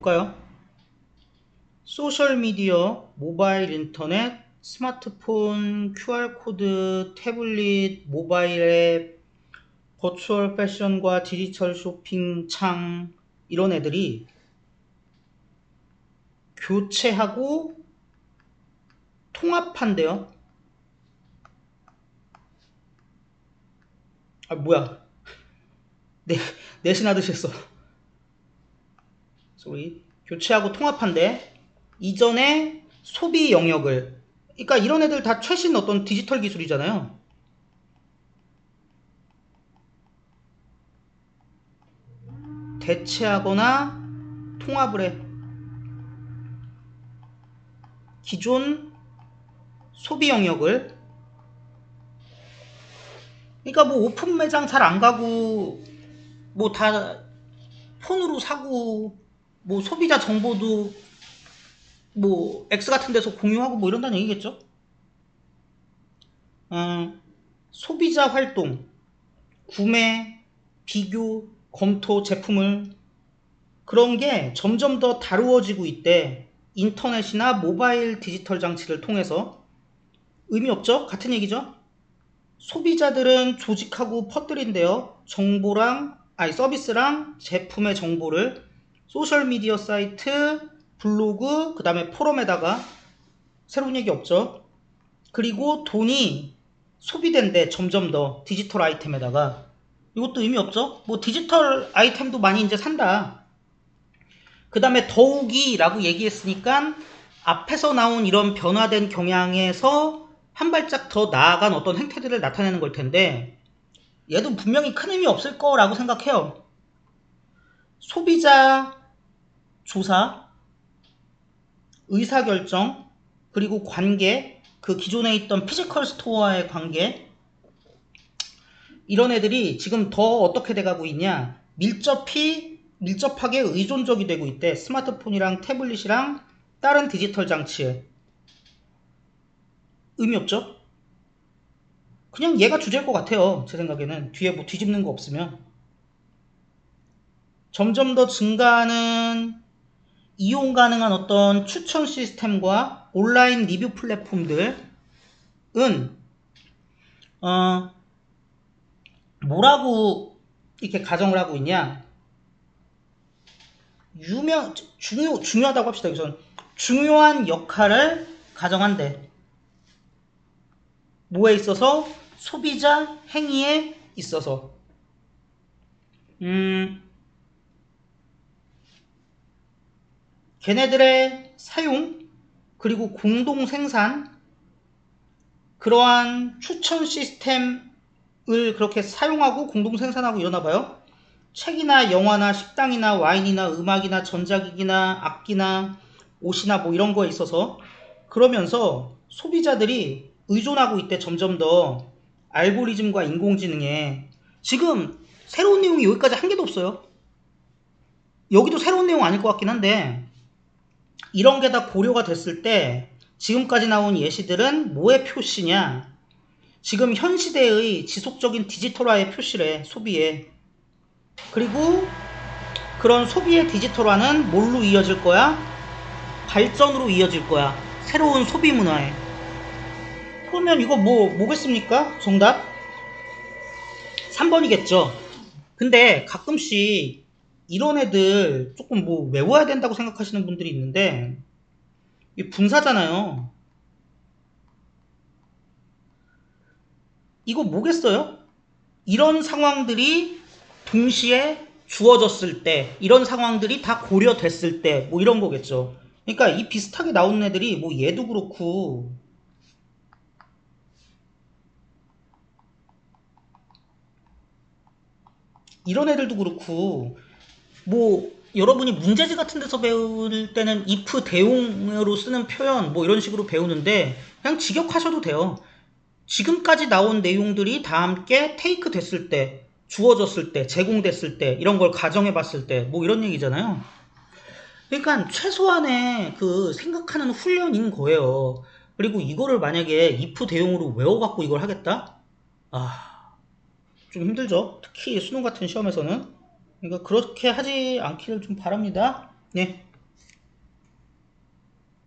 볼까요? 소셜미디어, 모바일 인터넷, 스마트폰, QR코드, 태블릿, 모바일 앱, 버추얼 패션과 디지털 쇼핑 창 이런 애들이 교체하고 통합한대요. 아 뭐야? 내 내신 하듯이 했어. 소리 교체하고 통합한대 이전에 소비 영역을 그러니까 이런 애들 다 최신 어떤 디지털 기술이잖아요. 대체하거나 통합을 해. 기존 소비 영역을 그러니까 뭐 오픈 매장 잘 안 가고 뭐 다 폰으로 사고 뭐 소비자 정보도 뭐 X 같은 데서 공유하고 뭐 이런다는 얘기겠죠? 어, 소비자 활동, 구매, 비교, 검토 제품을 그런 게 점점 더 다루어지고 있대. 인터넷이나 모바일 디지털 장치를 통해서 의미 없죠? 같은 얘기죠? 소비자들은 조직하고 퍼뜨린대요. 정보랑 아니 서비스랑 제품의 정보를 소셜미디어 사이트, 블로그, 그 다음에 포럼에다가 새로운 얘기 없죠. 그리고 돈이 소비된대 점점 더 디지털 아이템에다가 이것도 의미 없죠. 뭐 디지털 아이템도 많이 이제 산다. 그 다음에 더욱이 라고 얘기했으니까 앞에서 나온 이런 변화된 경향에서 한 발짝 더 나아간 어떤 행태들을 나타내는 걸 텐데 얘도 분명히 큰 의미 없을 거라고 생각해요. 소비자 조사, 의사결정, 그리고 관계, 그 기존에 있던 피지컬 스토어와의 관계, 이런 애들이 지금 더 어떻게 돼가고 있냐? 밀접히, 밀접하게 의존적이 되고 있대. 스마트폰이랑 태블릿이랑 다른 디지털 장치에. 의미 없죠? 그냥 얘가 주제일 것 같아요. 제 생각에는. 뒤에 뭐 뒤집는 거 없으면. 점점 더 증가하는 이용 가능한 어떤 추천 시스템과 온라인 리뷰 플랫폼들은 어 뭐라고 이렇게 가정을 하고 있냐? 유명 중요 중요하다고 합시다. 우선 중요한 역할을 가정한대. 뭐에 있어서? 소비자 행위에 있어서. 음 걔네들의 사용 그리고 공동 생산 그러한 추천 시스템을 그렇게 사용하고 공동 생산하고 이러나 봐요. 책이나 영화나 식당이나 와인이나 음악이나 전자기기나 악기나 옷이나 뭐 이런 거에 있어서 그러면서 소비자들이 의존하고 있대 점점 더 알고리즘과 인공지능에 지금 새로운 내용이 여기까지 한 개도 없어요. 여기도 새로운 내용 아닐 것 같긴 한데 이런 게 다 고려가 됐을 때 지금까지 나온 예시들은 뭐의 표시냐? 지금 현 시대의 지속적인 디지털화의 표시래, 소비에. 그리고 그런 소비의 디지털화는 뭘로 이어질 거야? 발전으로 이어질 거야. 새로운 소비 문화에. 그러면 이거 뭐, 뭐겠습니까? 정답? 3번이겠죠. 근데 가끔씩 이런 애들 조금 뭐 외워야 된다고 생각하시는 분들이 있는데 이 분사잖아요. 이거 뭐겠어요? 이런 상황들이 동시에 주어졌을 때 이런 상황들이 다 고려됐을 때 뭐 이런 거겠죠. 그러니까 이 비슷하게 나오는 애들이 뭐 얘도 그렇고 이런 애들도 그렇고 뭐 여러분이 문제지 같은 데서 배울 때는 if 대용으로 쓰는 표현 뭐 이런 식으로 배우는데 그냥 직역하셔도 돼요. 지금까지 나온 내용들이 다 함께 테이크 됐을 때, 주어졌을 때, 제공됐을 때 이런 걸 가정해 봤을 때 뭐 이런 얘기잖아요. 그러니까 최소한의 그 생각하는 훈련인 거예요. 그리고 이거를 만약에 if 대용으로 외워 갖고 이걸 하겠다? 아, 좀 힘들죠. 특히 수능 같은 시험에서는. 그러니까 그렇게 하지 않기를 좀 바랍니다. 네.